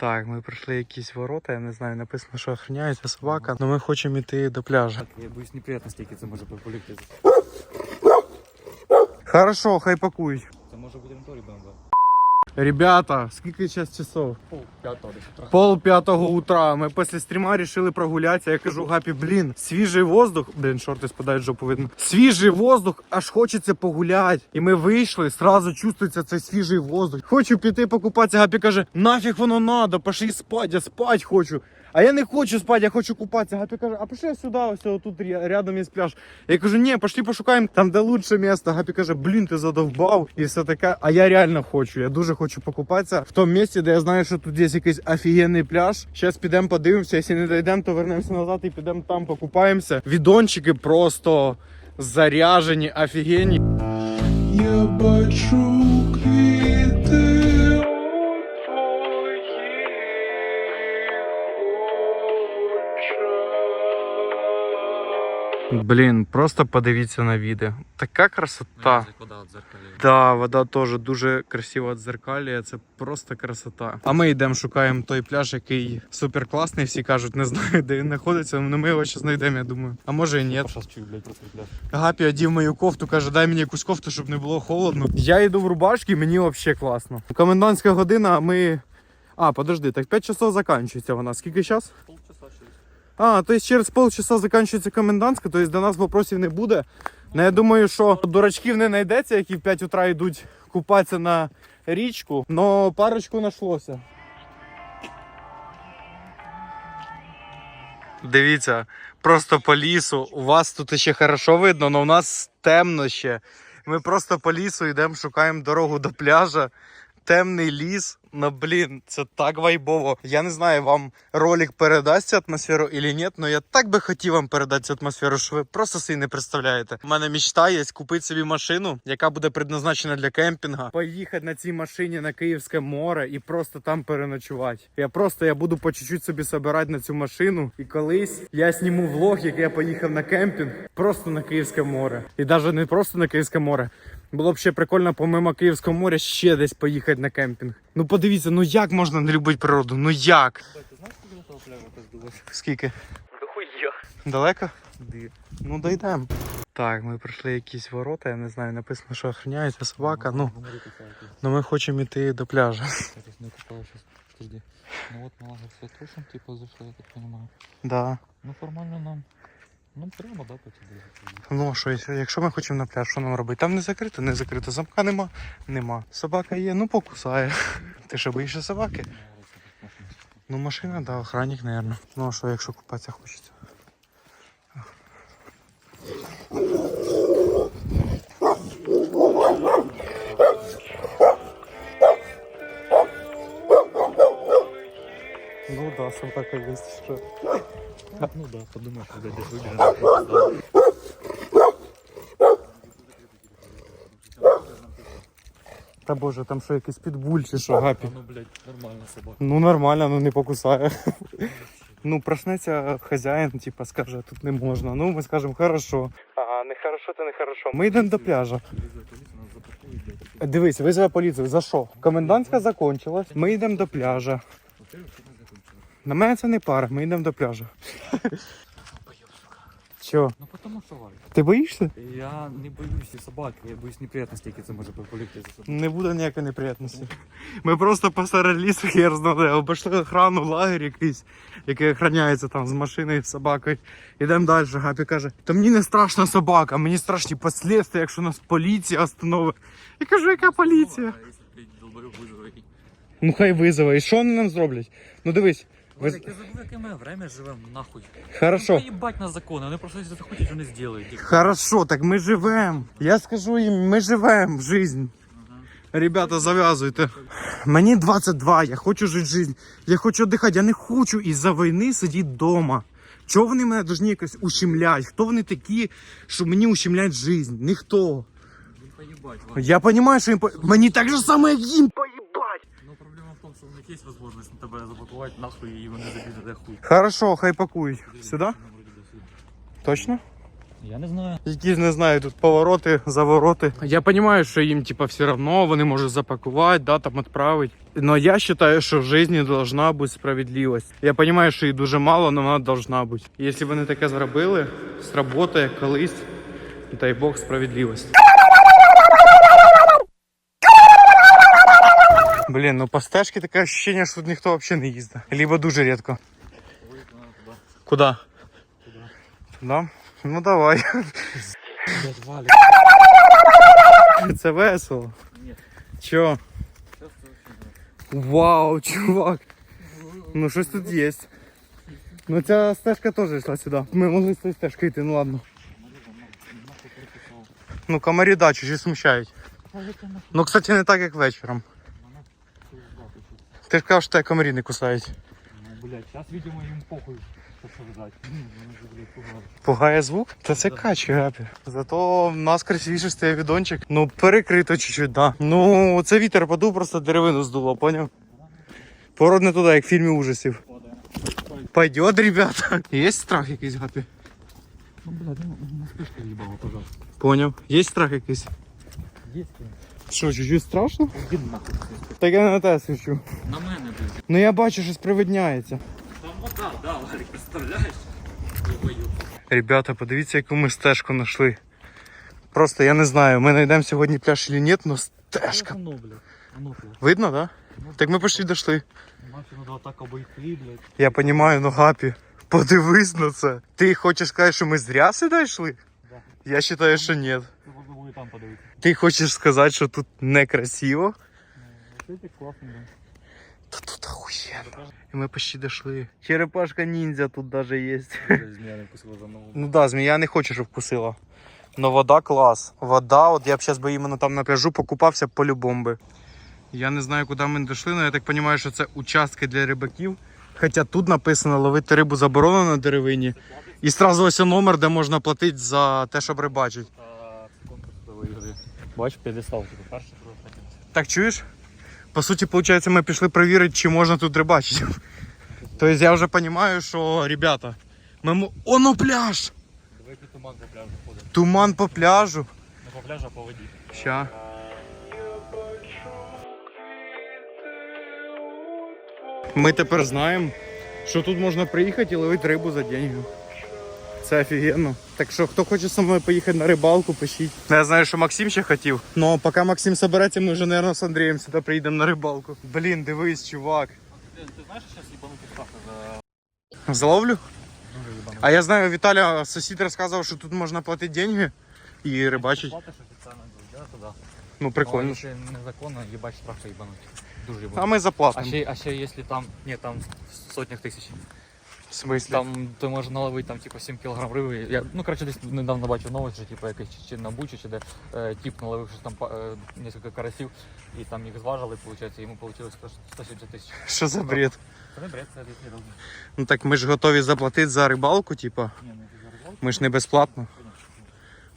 Так, ми пройшли якісь ворота, я не знаю, написано, що охороняється собака, але ми хочемо йти до пляжа. Я боюсь неприятностей, які це може політися. Хорошо, хай пакують. Це може бути моторі БМВ. Ребята, скільки час часов? Пол п'ятого утра. Пол п'ятого утра. Ми після стріма рішили прогулятися. Я кажу, Гапі, блін, свіжий воздух. Блін, шорти спадають, жопу видно. Свіжий воздух, аж хочеться погуляти. І ми вийшли, сразу чувствується цей свіжий воздух. Хочу піти покупатися. Гапі каже, нафіг воно надо, пошли спать, я спать хочу. А я не хочу спати, я хочу купатися. Гапі каже, а пішли сюди, ось тут рядом є пляж. Я кажу, ні, пошли пошукаємо там, де лучше місце. Гапі каже, блін, ти задовбав і все таке. А я реально хочу. Я дуже хочу покупатися в тому місці, де я знаю, що тут є якийсь офігенний пляж. Зараз підемо подивимося. Якщо не дійдемо, то вернемося назад і підемо там покупаємося. Відончики просто заряжені, офігенні. Я бачу Блін, просто подивіться на відео. Така красота. Вода. Да, вода теж дуже красиво дзеркалює, це просто красота. А ми йдемо, шукаємо той пляж, який супер класний. Всі кажуть, не знаю, де він знаходиться, але ми його ще знайдемо, я думаю. А може і ні. Гапі одів мою кофту, каже, дай мені якусь кофту, щоб не було холодно. Я йду в рубашці, мені взагалі класно. Комендантська година, ми. А, подожди, так 5 часов закінчується вона. Скільки час? А, то есть через полчаса закінчується комендантська, то есть до нас вопросів не буде. Ну, я думаю, що дурачків не знайдеться, які в 5 утра йдуть купатися на річку, но парочку нашлося. Дивіться, просто по лісу. У вас тут ще хорошо видно, але у нас темно ще. Ми просто по лісу йдемо, шукаємо дорогу до пляжа. Темний ліс, ну блін, це так вайбово. Я не знаю, вам ролик передасть атмосферу или ні, але я так би хотів вам передати цю атмосферу, що ви просто собі не представляєте. У мене мечта є купити собі машину, яка буде предназначена для кемпінга. Поїхати на цій машині на Київське море і просто там переночувати. Я просто я буду по чуть-чуть собі собирати на цю машину. І колись я зніму влог, як я поїхав на кемпінг просто на Київське море. І навіть не просто на Київське море. Було б ще прикольно помимо Київського моря ще десь поїхати на кемпінг. Ну подивіться, ну як можна не любити природу? Ну як? Ти знаєш, скільки до того пляжа пиздилось? Скільки? Дохуя. Далеко? Ди. Ну дійдемо. Так, ми пройшли якісь ворота, я не знаю, написано, що охороняється собака. Ну, ну ми хочемо йти до. Не. Подожди. Ну вот мы лагерь все тушим, типа зашли, я так понимаю. Да. Ну формально нам. Ну прямо, да, потім Ну а що, якщо- якщо ми хочемо на пляж, що нам робити? Там не закрито, не закрито. Замка нема. Нема. Собака є, ну покусає. Ти що боїшся собаки? Ну машина, да, охранник, мабуть. Ну а що, якщо купатися хочеться? Собака є, що. Ну да, подумай, когда здесь выбежим. Та боже, там що якийсь підбуль чи що, гапі. Ну, блядь, нормально собака. Ну нормально, ну не покусає. Ну, проснеться хазяїн, типа, скаже, тут не можна. Ну, ми скажемо, хорошо. Ага, не хорошо, то не хорошо. Ми йдемо до пляжа. Дивись, визивай поліцію. За що? Комендантська закончилась. Ми йдемо до пляжа. На мене це не пара, ми йдемо до пляжа. Що? Ну потому що Валь. Ти боїшся? Я не боюсь собаки, я боюсь неприятностей, які це може політися. Не буде ніякої неприятності. Ми просто посеред лісу хер знали, обійшли охрану, лагер якийсь, який охороняється там з машиною, з собакою. Ідемо далі. Гапі каже, та мені не страшна собака, мені страшні послідствия, якщо нас поліція остановить. Я кажу, яка поліція? Ну хай визове. І що вони нам зроблять? Ну дивись, Я забув, яке время живемо, нахуй. хорошо. Ну, їбать на закони, вони просто якщо захочуть, вони зроблять. Хорошо, так ми живем. Я скажу їм, ми живем жизнь. Ребята, зав'язуйте. Мені 22, я хочу жити жизнь. Я хочу віддихати, я не хочу із-за війни сидіти вдома. Чого вони мене повинні якось ущемлять? Хто вони такі, що мені ущемлять жизнь? Ніхто. Валь. Я розумію, що їм по... мені так же само, як їм. Ну проблема в тому, що у них є можливість на тебе заблокувати нахуй і вони забіжать де хуй. Хорошо, хай пакують. Сюди? Ну, сюди. Точно? Я не знаю. Якісь не знаю, тут повороти, завороти. Я розумію, що їм типа все одно вони можуть запакувати, да, там відправити. Но я вважаю, що в житті должна бути справедливість. Я розумію, що її дуже мало, але вона должна бути. Якщо вони таке зробили, сработає колись, дай Бог справедливість. Блін, ну по стежці таке ощущення, що тут ніхто взагалі не їздить. Либо дуже рідко. Куда? Туда? Ну давай. Це весело. Ні. Чо? Вау, чувак. Ну щось тут є. Ну ця стежка теж йшла сюди. Ми могли з цієї стежки йти, ну ладно. Ну комарі да, чуть смущають. Ну, кстати, не так, як вечором. Ти ж казав, що тебе комарі не кусають. Ну, блядь, сейчас, видимо, им похуй, ну. Пугає звук? Та це качі, гапі. Зато в нас красивіше стає відончик. Ну, перекрито чуть-чуть, да. Ну, це вітер подув, просто деревину здуло, поняв? Пород не туди, як в фільмі ужасів. Пойдет, ребята. Є страх якийсь, гапі? Ну, блядь, ну, на спишку ебало, пожалуйста. Поняв. Є страх якийсь? Есть, Що, чуть-чуть страшно? Нахуй. Так я на те свічу. На мене, блядь. Ну я бачу, щось привидняється. Там вода, да? Я боюсь. Ребята, подивіться, яку ми стежку знайшли. Просто я не знаю, ми знайдемо сьогодні пляж чи ні, але стежка. Оно, блядь. Оно, блядь. Видно, да? Так ми почти дійшли. Нахуй надо так обойти, блядь. Я розумію, ну гапі. Подивись на це. Ти хочеш сказати, що ми зря сюди йшли? Да. Я вважаю, що ні Ты можно будет там подавить. Ти хочеш сказати, що тут некрасиво? Ну, вот эти классные, да. Та тут охуєнно. І ми почти дійшли. Черепашка ніндзя тут навіть є. Змея не вкусила за ногу. Ну да, змія не хоче, щоб вкусила. Но вода клас. Вода, от я б зараз би іменно там на пляжу покупався по-любому би. Я не знаю, куди ми дійшли, але я так розумію, що це участки для рибаків. Хоча тут написано ловити рибу заборонено на деревині. І одразу ось номер, де можна платити за те, щоб рибачити. Бач, п'єдестал, типу, перший, другий, третій. Так чуєш? По суті, виходить, ми пішли перевірити, чи можна тут рибачити. Тобто я вже розумію, що, ребята, ми... мо- О, ну пляж! Давай який туман по пляжу ходить. Туман по пляжу. Не по пляжу, а по воді. Ща. Ми тепер знаємо, що тут можна приїхати і ловити рибу за деньги. Це офігенно. Так що, хто хоче зі мною поїхати на рибалку, пишіть. Ну, Я знаю, що Максим ще хотів. Ну, поки Максим собереться, ми вже, мабуть, з Андрієм сюди приїдемо на рибалку. Блін, дивись, чувак. Ти, ти знаєш, що зараз їбанути ставка за їбанути? А я знаю, Віталя, сусід розказував, що тут можна платити деньги і рибачити. Платиш офіційно, туди. Ну, прикольно. Ну, якщо незаконно, їбать штрафи їбануть. Дуже їбануть. А ми А заплатимо. ще, а ще якщо там, ні, там в сотнях тисяч. Смислі? Там ти можеш наловити там, типу, 7 кг риби. Я, ну, коротше, десь недавно бачив новость, що типу, якийсь чи на бучі, чи де е, тіп наловив щось там е, несколько карасів, і там їх зважили, виходить, йому вийшло 170 тисяч. Що за бред? Це не бред, це десь не. Ну так ми ж готові заплатити за рибалку, типу. Ні, не за рибалку. Ми ж не безплатно.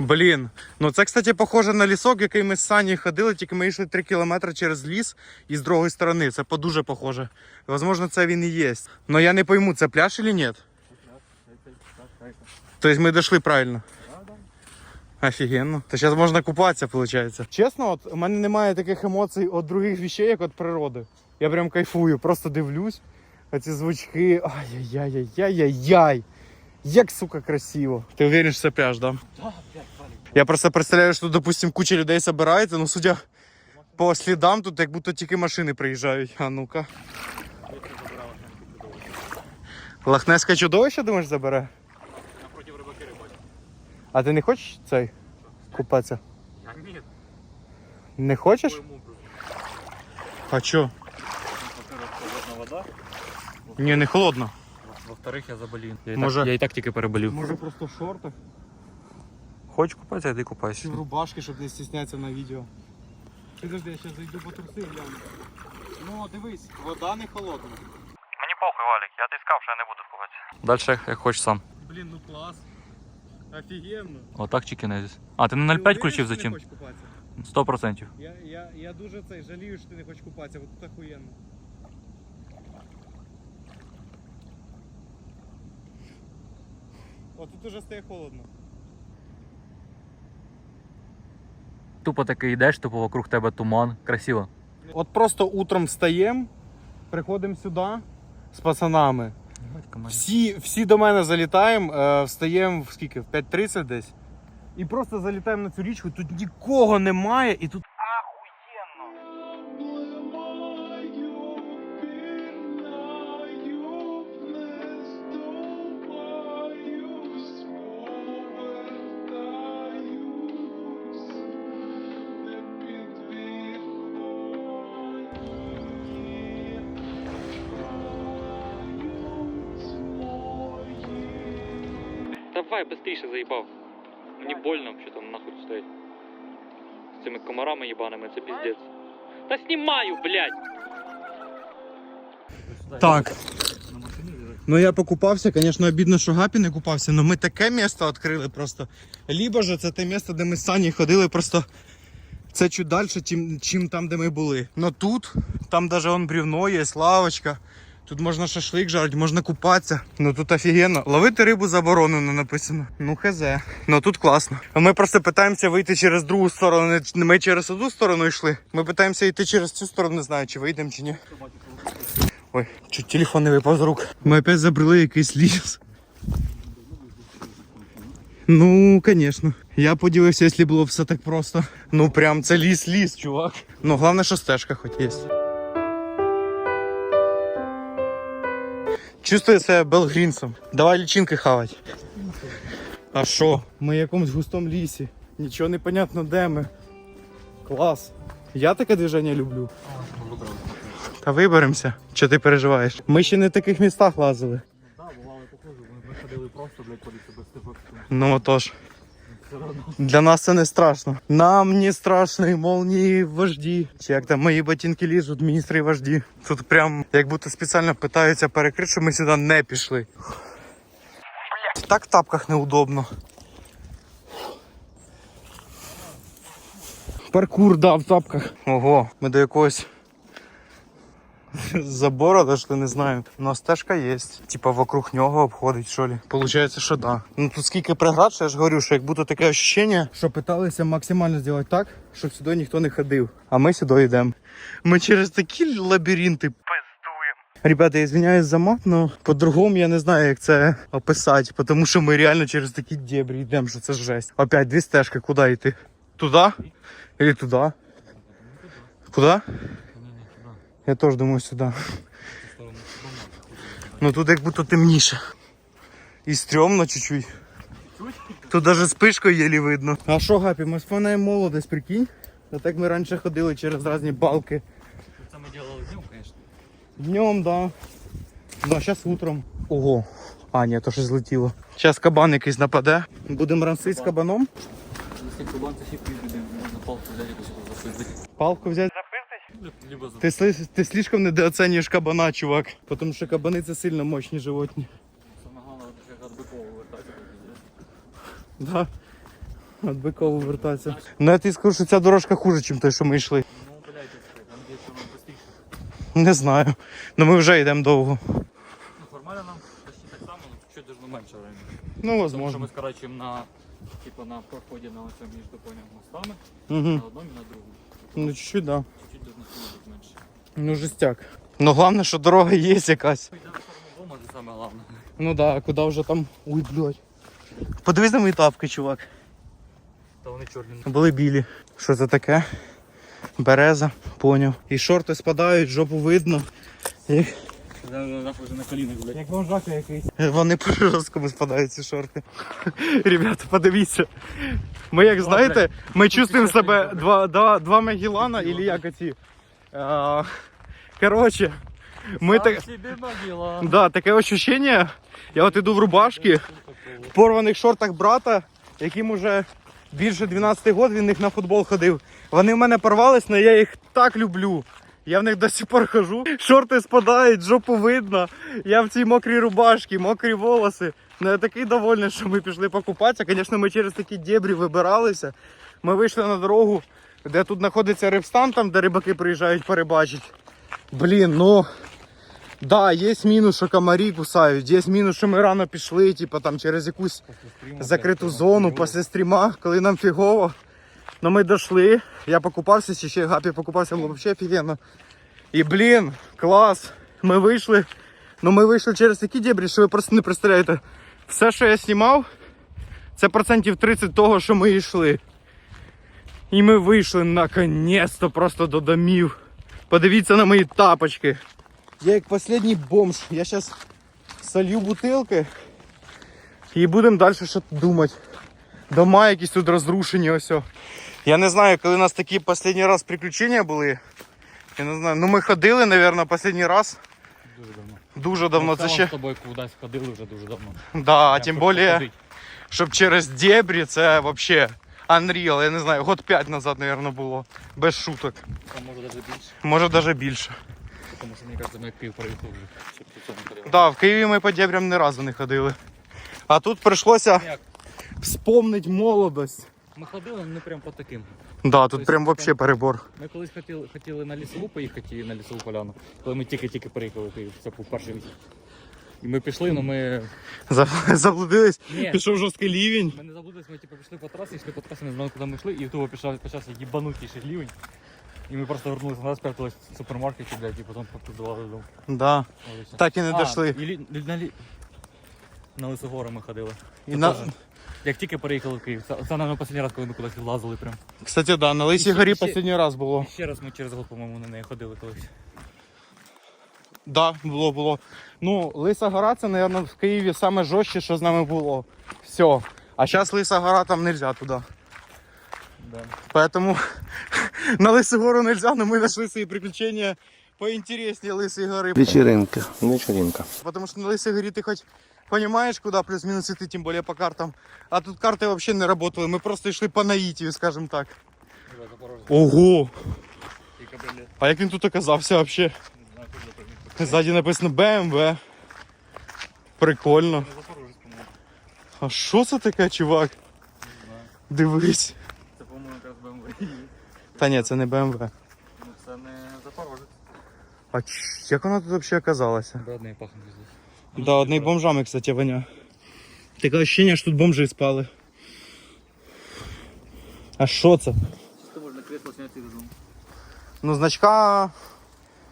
Блін. Ну це, кстати, похоже на лісок, який ми з Сані ходили, тільки ми йшли 3 кілометри через ліс і з другої сторони. Це дуже похоже. Возможно, це він і є. Но я не пойму, це пляж чи ні? Тобто ми дійшли правильно. Офігенно. То зараз можна купатися, виходить. Чесно, от у мене немає таких емоцій від других вещей, як від природи. Я прям кайфую, просто дивлюсь. Оці звучки. Ай-яй-яй-яй-яй-яй. Як, сука, красиво. Ти уверен, що це пляж, да? Я просто представляю, що допустим, куча людей збирається, ну судя по слідам, тут як будто тільки машини приїжджають. А ну-ка. Лохнеське чудовище, думаєш, забере? Напротив рибаки рибачать. А ти не хочеш цей купатися? Я ні, Не хочеш? А чо? Ні, не холодно. Во-вторых, я заболів. Я, і Може- так, я і так тільки переболів. Може просто в шортах Хочеш купатися, ти купайся. в рубашки, щоб не стіснятися на відео. Підожди, я зараз зайду по труси гляну. Ну, дивись, вода не холодна. Мені похуй, Валік, я ти сказав, що я не буду купатися. Далі, як хочеш сам. Блін, ну клас. Офігенно. Отак чи кінезіс. А, ти на 0,5 включив зачем? хочеш купатися? 100%. Я, я, я дуже цей жалію, що ти не хочеш купатися, бо тут охуєнно. О, тут уже стає холодно. Тупо таки йдеш, тупо вокруг тебе туман. Красиво. От просто утром встаємо, приходимо сюди з пацанами. Всі всі до мене залітаємо, е, встаємо в скільки? В 5.30 десь. І просто залітаємо на цю річку, тут нікого немає і тут Давай, быстріше заїбав. Мені больно, що там нахуй стоїть. З цими комарами їбаними, це піздець. Та знімаю, блядь! Так. Ну я покупався, звісно, обідно, що Гапі не купався, але ми таке місто відкрили просто. Лібо ж це те місто, де ми з Сані ходили, просто це чуть далі, чим, чим там, де ми були. Но тут, там навіть он брівно є, лавочка. Тут можна шашлик жарити, можна купатися. Ну тут офігенно. Ловити рибу заборонено написано. Ну хз. Ну тут класно. Ми просто питаємося вийти через другу сторону. Ми через одну сторону йшли. Ми питаємося йти через цю сторону, не знаю, чи вийдемо, чи ні. Ой, чуть телефон не випав з рук. Ми опять забрали якийсь ліс. Ну, звісно. Я подивився, якщо було все так просто. Ну прям це ліс-ліс, чувак. Ну, головне, що стежка хоч є. Чувствую себе Белгрінсом. Давай лічинки хавати. А що? Ми в якомусь густому лісі. Нічого не понятно, де ми. Клас. Я таке движення люблю. Та виберемося. Що ти переживаєш? Ми ще не в таких містах лазили. Да, бували похоже, ми ходили просто, блядь, по без тебе. Ну отож. Для нас це не страшно. Нам не страшно молнії вожді. Чи як там мої ботинки лізуть, міністри вожді. Тут прям як будто спеціально питаються перекрити, щоб ми сюди не пішли. Так в тапках неудобно. Паркур, да, в тапках. Ого, ми до якогось забора дошли, не знаю. Но стежка є. Типа вокруг нього обходить, що ли. Получається, що да. Ну тут скільки преград, я ж говорю, що як будто таке ощущення, що питалися максимально зробити так, щоб сюди ніхто не ходив. А ми сюди йдемо. Ми через такі лабіринти. Ребята, я извиняюсь за мат, но по-другому я не знаю, як це описати, тому що ми реально через такі дебрі йдемо, що це жесть. Опять дві стежки, куди йти? Туди? Или туди? Куди? Я теж думаю сюди. Ну тут як будто темніше. І стрьомно чуть-чуть. Тут навіть спишкою єлі видно. А що, Гапі, ми споминаємо молодість, прикинь? А так ми раніше ходили через різні балки. Це ми делали днем, конечно. Днем, да. Да, зараз утром. Ого. А, ні, то щось злетіло. Зараз кабан якийсь нападе. Будемо рамсити з кабаном. Якщо кабан, то піде, можна палку взяти якусь запиздити. Палку взяти. Либо за... Ти, сли- ти слишком недооцінюєш кабана, чувак. Тому що кабани це сильно мощні животні. Головне, що як від бикова вертатися. Да. От бикова вертатися. Ну я тобі скажу, що ця дорожка хуже, ніж той, що ми йшли. Ну, блядь, там де що нам простіше. Не знаю. Ну ми вже йдемо довго. Ну, формально нам почти так само, но чуть даже менше времени. Ну, Тому що возможно. ми скорачуємо на, типу, на проході на оцьому між поняв мостами, Угу. на одному і на другому. Ну чуть-чуть, да. Чуть-чуть должно бути менше. Ну жестяк. Ну головне, що дорога є якась. Дома, це саме головне. Ну да, а куди вже там. Ой, блядь. Подивись на мої тапки, чувак. Та вони чорні. Були білі. Що це таке? Береза, поняв. І шорти спадають, жопу видно. Нахуй вже на колінах, блядь. як вожака якийсь. Вони по жорсткому спадають ці шорти. Ребята, подивіться. Ми як знаєте, ми чувствуємо себе два, два, два Магеллана, і як оці. А, Коротше, ми так. Да, таке ощущення. Я от іду в рубашці, в порваних шортах брата, яким уже більше 12 років він них на футбол ходив. Вони в мене порвались, але я їх так люблю. Я в них до сих пор хожу. Шорти спадають, жопу видно. Я в цій мокрій рубашці, мокрі волоси. Ну я такий довольний, що ми пішли покупатися. Звісно, ми через такі дебрі вибиралися. Ми вийшли на дорогу, де тут знаходиться рибстан, там, де рибаки приїжджають перебачити. Блін, ну. Да, є мінус, що комарі кусають, є мінус, що ми рано пішли, типу там через якусь закриту зону після стріма, коли нам фігово. Ну ми дійшли, я покупався, ще Гапі покупався, було взагалі офігенно. І блін, клас. Ми вийшли. Ну ми вийшли через такі дебрі, що ви просто не представляєте. Все, що я знімав, це процентів 30 того, що ми йшли. І ми вийшли наконець-то просто до домів. Подивіться на мої тапочки. Я як останній бомж. Я зараз солью бутилки і будемо далі щось думати. Дома якісь тут розрушені ось. Я не знаю, коли у нас такі останній раз приключення були. Я не знаю. Ну ми ходили, мабуть, останній раз. Дуже давно. Дуже давно. Ну, Це ще. з тобою кудись ходили вже дуже давно. Да, а тим більше, щоб через дебрі, це взагалі Unreal. Я не знаю, год 5 назад, мабуть, було. Без шуток. Там може навіть більше. Може навіть більше. Тому що мені кажется, ми як Київ проїхали вже. Не. Да, в Києві ми по дебрям ні разу не ходили. А тут прийшлося вспомнити молодость. Ми ходили, не прям по таким. Да, тут Тобто прям взагалі перебор. Ми колись хотіли, хотіли на лісову поїхати і на лісову поляну, коли ми тільки-тільки приїхали в це був перший місяць. І ми пішли, але ми. За- Заблудились, Ні, пішов жорсткий лівень. ми не заблудились, ми типу, пішли по трасі, йшли по трасі, не знали, куди ми йшли, і того почав, почався їбанутіший лівень. І ми просто вернулися назад, спрятались в супермаркеті, блядь, і потім попіздували додому. Да. Так і не А, дійшли. І лі, лі- на, лі... на Лисогори ми ходили. І на... теж. Як тільки переїхали в Київ. Це, це наверное, останній раз, коли ми кудись влазили прям. Кстати, да, на Лисій І ще- горі і ще- останній раз було. І ще раз ми через год, по-моєму, на неї ходили колись. Да, було, було. Ну, Лиса гора це, мабуть, в Києві саме жорстче, що з нами було. Все. А зараз Лиса гора там нельзя туди. Да. Поэтому на Лису гору нельзя, но мы нашли свои приключения поинтереснее Лысой горы. Вечеринка. Вечеринка. Потому что на Лысой горе ты хоть понимаешь, куда плюс-минус идти, тем более по картам. А тут карты вообще не работали, мы просто шли по наитию, скажем так. Ого! А як він тут оказався вообще? Ззаді написано BMW. Прикольно. А що це таке, чувак? Дивись. Це, по-моєму, якраз BMW. Та ні, це не BMW. Ну, це не Запорожець. А як вона тут взагалі оказалася? Бродний пахне здесь. Да, одні бомжами, кстати, воня. Таке ощущение, що тут бомжи спали. А що це? Це можна кресло зняти додому. Ну, значка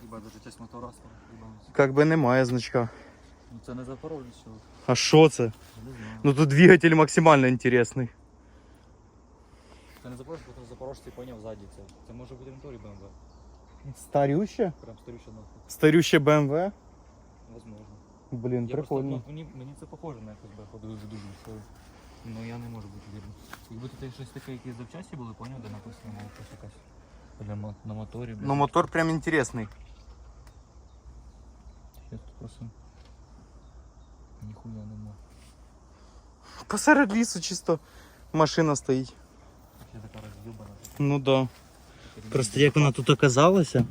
Хіба даже часть мотора стала. їбануться. как би немає значка. Ну це не Запорожець, що? А що це? Я не знаю. Ну тут двигатель максимально інтересний. Це не Запорожець, бо Запорожці поняв ззаді. Це, це може бути моторі BMW. Старюще? Прям старіше нахуй. Старюще BMW? Возможно. Блін, Я просто, прикольно. ну, мені, мені це похоже на якось беху дуже дуже що. Ну я не можу бути вірним. Якби тут щось таке, якісь запчасті були, поняв, де написано мов щось якась. Для на моторі, блін. Ну мотор прям інтересний. Я тут просто... Ніхуя нема. Посеред лісу чисто машина стоїть. Я така роздюбана. Ну да. Просто як вона тут оказалася.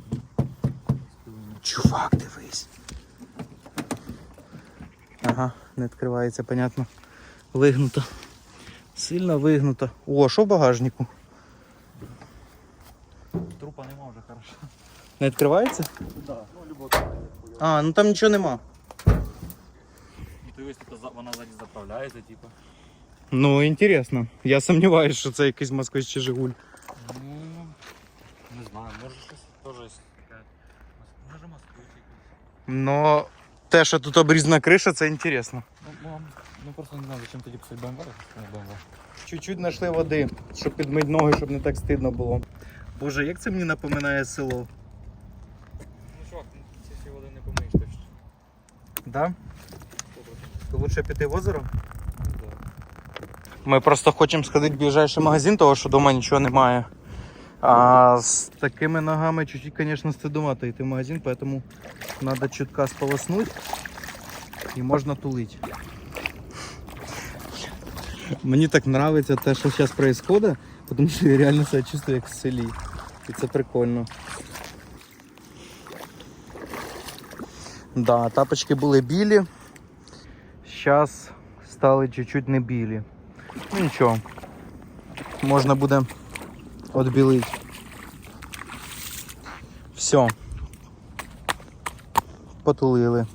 Чувак, дивись. Ага, не відкривається, понятно. Вигнуто. Сильно вигнуто. О, що в багажнику? Трупа нема вже хорошо. Не відкривається? Да, ну любого. А, ну там нічого нема. Ну тут вона ззаді заправляється, типу. Ну, інтересно. Я сумніваюся, що це якийсь москвич чи Жигуль. Ну, не знаю, може щось теж таке. Може москвич якийсь. Но те, що тут обрізана криша, це інтересно. Ну, ну просто не знаю, зачем тоді писати не Чуть-чуть знайшли води, щоб підмити ноги, щоб не так стидно було. Боже, як це мені напоминає село? Ну чувак, ну, ці води не помиєш точно. Да? То лучше піти в озеро? Ну, да. Ми просто хочемо сходити в ближайший магазин, того що вдома нічого немає. А з такими ногами чуть-чуть, звісно, стидувато йти в магазин, поэтому треба чутка сполоснути і можна тулити. Мені так подобається те, що зараз відбувається, тому що я реально себе чувствую як в селі. І це прикольно. Да, тапочки були білі. Зараз стали чуть-чуть не білі. Ну нічого. Можна буде відбілити. Все. Потулили.